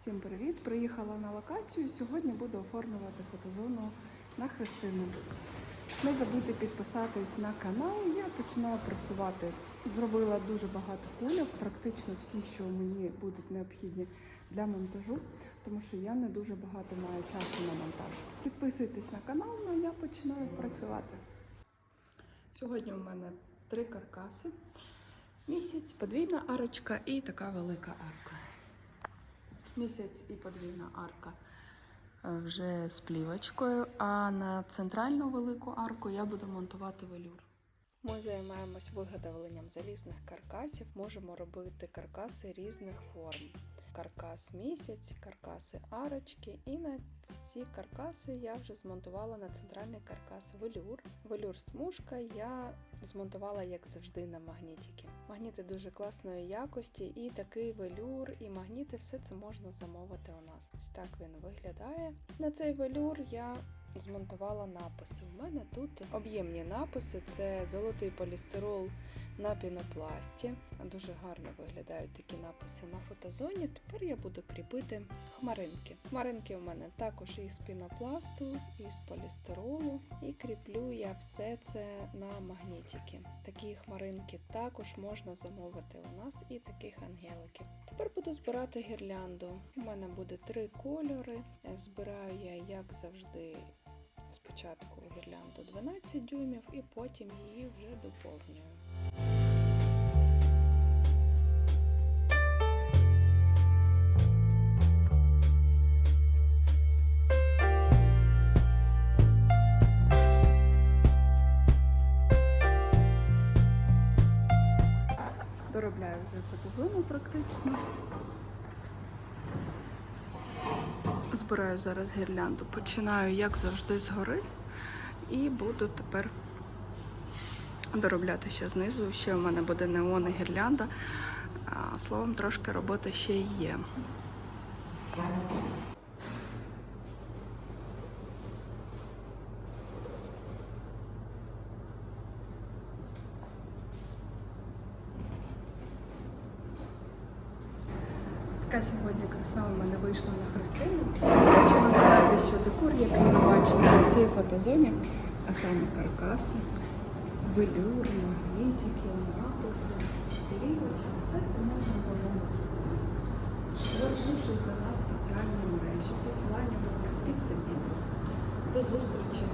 Всім привіт! Приїхала на локацію. Сьогодні буду оформлювати фотозону на Христину. Не забудьте підписатись на канал. Я починаю працювати. Зробила дуже багато кульок, практично всі, що мені будуть необхідні для монтажу, тому що я не дуже багато маю часу на монтаж. Підписуйтесь на канал, ну а я починаю працювати. Сьогодні у мене три каркаси. Місяць, подвійна арочка і така велика арка. Місяць і подвійна арка е, вже з плівочкою, а на центральну велику арку я буду монтувати велюр. Ми займаємось виготовленням залізних каркасів. Можемо робити каркаси різних форм. Каркас місяць, каркаси арочки, і на ці каркаси я вже змонтувала на центральний каркас велюр. Велюр смужка я змонтувала, як завжди, на магнітики. Магніти дуже класної якості, і такий велюр, і магніти все це можна замовити у нас. Ось так він виглядає. На цей велюр я змонтувала написи. У мене тут об'ємні написи: це золотий полістирол на пінопласті. Дуже гарно виглядають такі написи на фотозоні. Тепер я буду кріпити хмаринки. Хмаринки у мене також із пінопласту, із полістиролу. І кріплю я все це на магнітики. Такі хмаринки також можна замовити у нас і таких ангеликів. Тепер буду збирати гірлянду. У мене буде три кольори. Збираю я, як завжди, спочатку гірлянду 12 дюймів і потім її вже доповнюю. Доробляю вже фотозону практично. Збираю зараз гірлянду. Починаю, як завжди, згори. І буду тепер доробляти ще знизу. Ще в мене буде неон і гірлянда. Словом, трошки роботи ще є. Така сьогодні краса у мене вийшла на Христину. Хочу нагадати, що декор, який ви бачите на цій фотозоні, а саме каркаси, велюр, магнітики, написи, плівочки, все це можна замовити. Звернувшись до нас в соціальні мережі, посилання буде під цим відео. До зустрічі.